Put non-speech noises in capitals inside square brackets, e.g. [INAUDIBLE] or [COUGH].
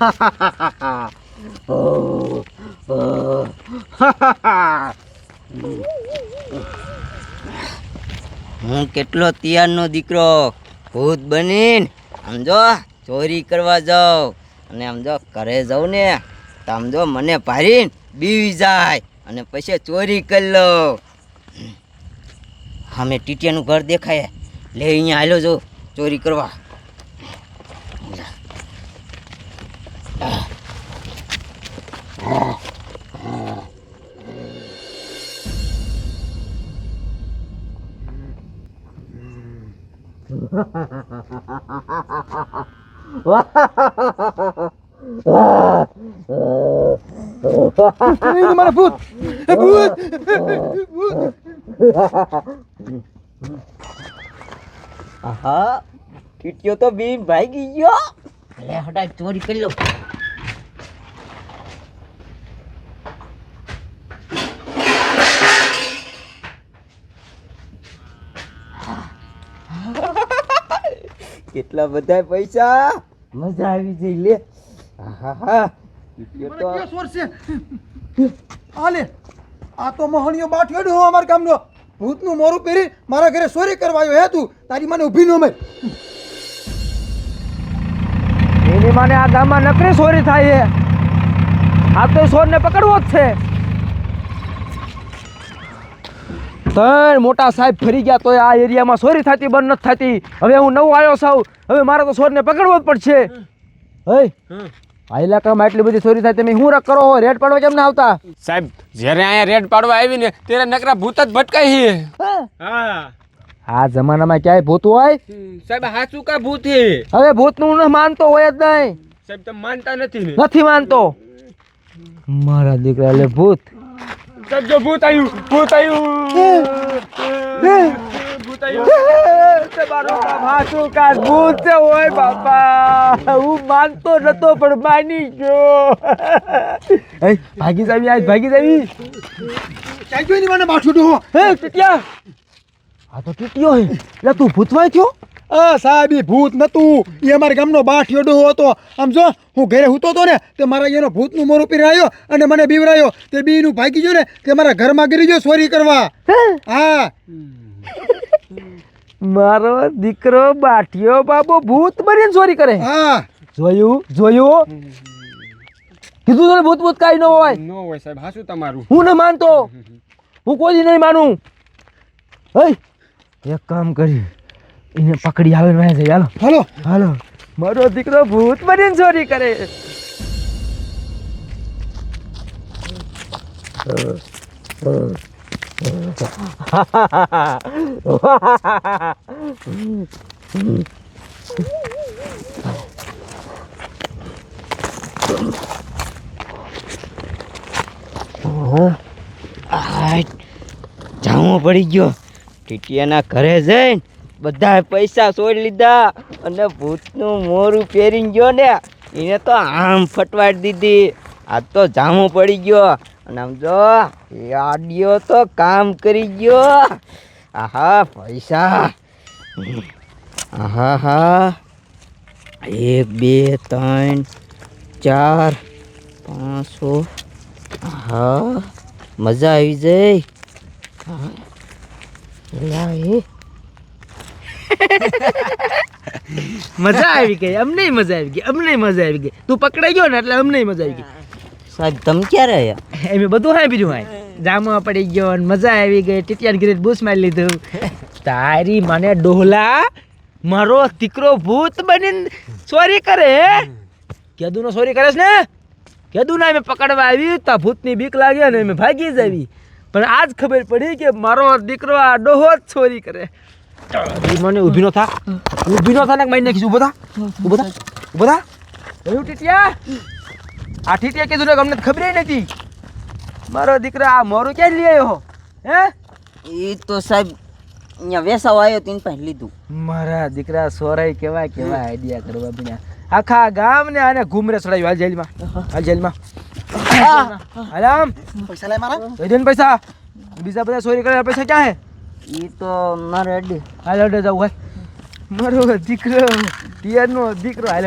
હું, કેટલો તિયારનો દીકરો? ભૂત બનીને. સમજો ચોરી કરવા જાઉં અને સમજો ઘરે જાઉં ને, તો સમજો મને ભારીને બીવી જાય. અને પછી ચોરી કરી લઉં. હા, મેં ટીટિયાનું ઘર દેખાય. લે, અહીંયા હાલો જો, ચોરી કરવા. મારા ભૂત ભૂત હા ટીટિયો તો બી ભાગી ગયો. લે હટાય ચોરી કરી લઉં કેટલા બધા પૈસા? મજા આવી જઈ લે. સોર છે? આલે આ તો મોહણીયો બાઠિયો હું અમાર ગામનો. ભૂતનું મોરું પહેરી મારા ઘરે ચોરી કરવા આવ્યો હે તું. તારી મને ઊભી નો મય એની માને આ ગામમાં નકરી ચોરી થાય છે. આ તો ચોરને પકડવો જ છે. ત્રણ મોટા સાહેબ ફરી ગયા તોય આ એરિયામાં સોરી થતી બંધ નથી થતી. હવે હું નવો આવ્યો છું. હવે મારે તો સોરને પકડવો જ પડશે. હે? આ ઇલાકામાં એટલી બધી ચોરી થાય તમે શું રક કરો હો રેડ પાડવા કેમ ના આવતા? સાહેબ જ્યારે અહીંયા રેડ પાડવા આવીને ત્યારે નકરા ભૂત જ ભટકાઈ છે. હા? આ જમાનામાં ક્યાંય ભૂત હોય? સાહેબ હાચું કા ભૂત હે હવે ભૂતનું ન માનતો હોય જ નહીં. સાહેબ તમે માનતા નથી. નથી માનતો. મારા દીકરા લે ભૂત સાહેબ જો ભૂત આવ્યું ભૂત આવ્યું ભૂત આવ્યું હાચું કાજ ભૂત છે ઓય બાપા. હું માનતો નતો પણ માની ગયો. એ ભાગી જાવી આજ ભાગી જાવી. ક્યાં એની મને ડો હે? ટીટિયા. આ તો ટીટિયો હે. એટલે તું ભૂતવાય થયો? આ સાહેબ ઈ ભૂત નતું. એ અમારા ગામનો બાઠિયો ડો હતો. આમ જો હું ઘરે હૂતો હતો ને તે મારા એનો ભૂતનું મોર પહેરી આવ્યો અને મને બીવરાયો. તે બીનું ભાગી ગયો ને તે મારા ઘરમાં ગીરી ગયો ચોરી કરવા. હા? મારો દીકરો બાઠિયો બાબો ભૂત બનીને ચોરી કરે. હા. જોયું જોયું? કીધું તને ભૂત ભૂત કાંઈ ન હોય. ન હોય સાહેબ હાસું તમારું. હું ન માનતો. હું કોઈ નહીં માનું. હે એક કામ કરી. એને પકડી આવે ને જઈ હાલો. હાલો. હાલો. મારો દીકરો ભૂત બનીને ચોરી કરે જામો પડી ગયો. ટીટીયાના ઘરે જઈને બધા પૈસા છોડી લીધા અને ભૂતનું મોરું પહેરીને ગયો ને, એને તો આમ ફટવાડી દીધી. આ તો જામો પડી ગયો. અને આમ જો આડિયો તો કામ કરી ગયો. આહા, પૈસા. આહા હા એક, બે, ત્રણ, ચાર પાંચસો હા મજા આવી જાય હા. એ. [LAUGHS] મજા આવી ગઈ. અમને મજા આવી ગઈ. અમને મજા આવી ગઈ. તું પકડાઈ ગયો ને એટલે અમને મજા આવી ગઈ. સાહેબ તમે ક્યારે આવ્યા એમ બધું હા બીજું હા જામવા પડી ગયો ને મજા આવી ગઈ. ટીટિયાન ગીરે બૂસ મારી લીધું. [LAUGHS] તારી મને ડોહલા મારો દીકરો ભૂત બની ચોરી કરે કેદુ નો ચોરી કરે છે ને? કેદુ ના મેં પકડવા આવી તો ભૂતની બીક લાગી ને મેં ભાગી જ આવી. પણ આજ ખબર પડી કે મારો દીકરો આ ડોહો જ ચોરી કરે. મને ઊભી નો થા ઊભી નો થા ને મારી નાખીશ ઊભો થા ઊભો થા ઊભો થા એવું ટીટિયા આ ટીટિયા કીધું ને અમને ખબર નથી મારો દીકરા આ મોરું ક્યાં લઈ આવ્યો હે એ તો સાહેબ અહીંયા વેસાવ આવ્યો તેને પાસે લીધું મારા દીકરા સોરાય કેવા કેવા આઈડિયા કરવા બીના આખા ગામ ને આને ઘૂમરે ચડાવ્યું હાલ જેલમાં હાલ જેલમાં હાલ આમ પૈસા લાય મારા પૈસા બીજા બધા ચોરી કરેલા પૈસા ક્યાં હે એ તો મારે અડે. હાલ અડે જવું હોય. મારો દીકરો પિયરનો દીકરો હાલ